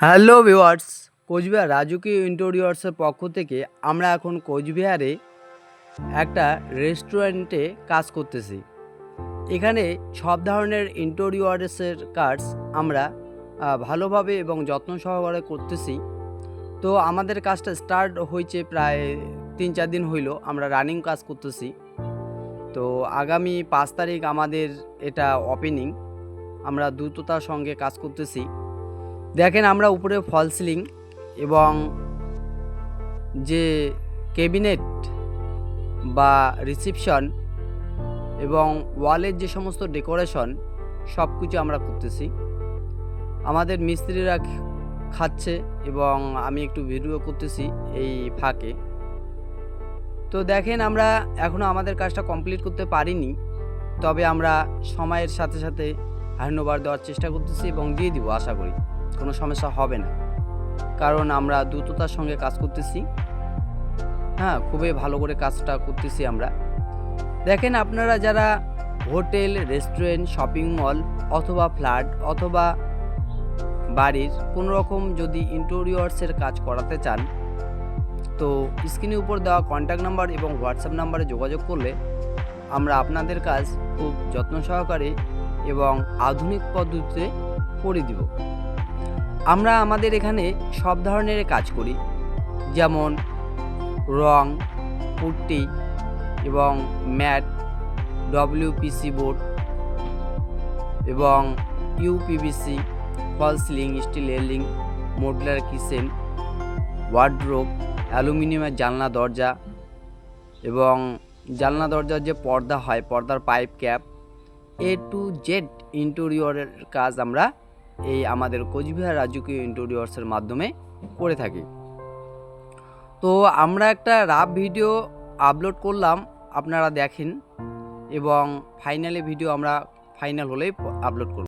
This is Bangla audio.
হ্যালো ভিওয়ার্স কোচবিহার রাজকীয় ইন্টেরিয়র্সের পক্ষ থেকে আমরা এখন কোচবিহারে একটা রেস্টুরেন্টে কাজ করতেছি। এখানে সব ধরনের ইন্টেরিয়র্সের কাজ আমরা ভালোভাবে এবং যত্ন সহকারে করতেছি। তো আমাদের কাজটা স্টার্ট হয়েছে প্রায় তিন চার দিন হইল আমরা রানিং কাজ করতেছি। তো আগামী পাঁচ তারিখ আমাদের এটা ওপেনিং আমরা দ্রুততার সঙ্গে কাজ করতেছি। দেখেন আমরা উপরে ফল সিলিং এবং যে ক্যাবিনেট বা রিসিপশন এবং ওয়ালের যে সমস্ত ডেকোরেশন সব কিছু আমরা করতেছি। আমাদের মিস্ত্রিরা খাচ্ছে এবং আমি একটু ভিডিও করতেছি এই ফাঁকে। তো দেখেন আমরা এখনও আমাদের কাজটা কমপ্লিট করতে পারিনি, তবে আমরা সময়ের সাথে সাথে হ্যান্ডওভার দেওয়ার চেষ্টা করতেছি এবং দিয়ে দিব, আশা করি। কোনো সমস্যা হবে না। কারণ আমরা দ্রুততার সঙ্গে কাজ করতেছি। হ্যাঁ খুবই ভালো করে কাজটা করতেছি আমরা। দেখেন আপনারা যারা হোটেল, রেস্টুরেন্ট, শপিং মল অথবা ফ্ল্যাট অথবা বাড়ির কোনো রকম যদি ইন্টেরিয়র্সের কাজ করাতে চান, তো স্ক্রিনের উপর দেওয়া কন্ট্যাক্ট নাম্বার এবং হোয়াটসঅ্যাপ নাম্বারে যোগাযোগ করলে আমরা আপনাদের কাজ খুব যত্ন সহকারে এবং আধুনিক পদ্ধতিতে করে দিব। আমরা আমাদের এখানে সব ধরনের কাজ করি। যেমন রং পুট্টি এবং ম্যাট ডব্লিউপিসি বোর্ড এবং UPVC false ceiling, steel railing modular kitchen, wardrobe অ্যালুমিনিয়ামের জানলা, দরজা এবং জানলা, দরজার যে পর্দা হয়, পর্দার pipe, cap A to Z ইন্টেরিয়রের কাজ আমরা এই আমাদের কোচবিহার রাজকীয় ইন্ট্রোডিওর্সের মাধ্যমে করে থাকি। তো আমরা একটা রাফ ভিডিও আপলোড করলাম, আপনারা দেখেন এবং ফাইনালি ভিডিও আমরা ফাইনাল হলেই আপলোড করব।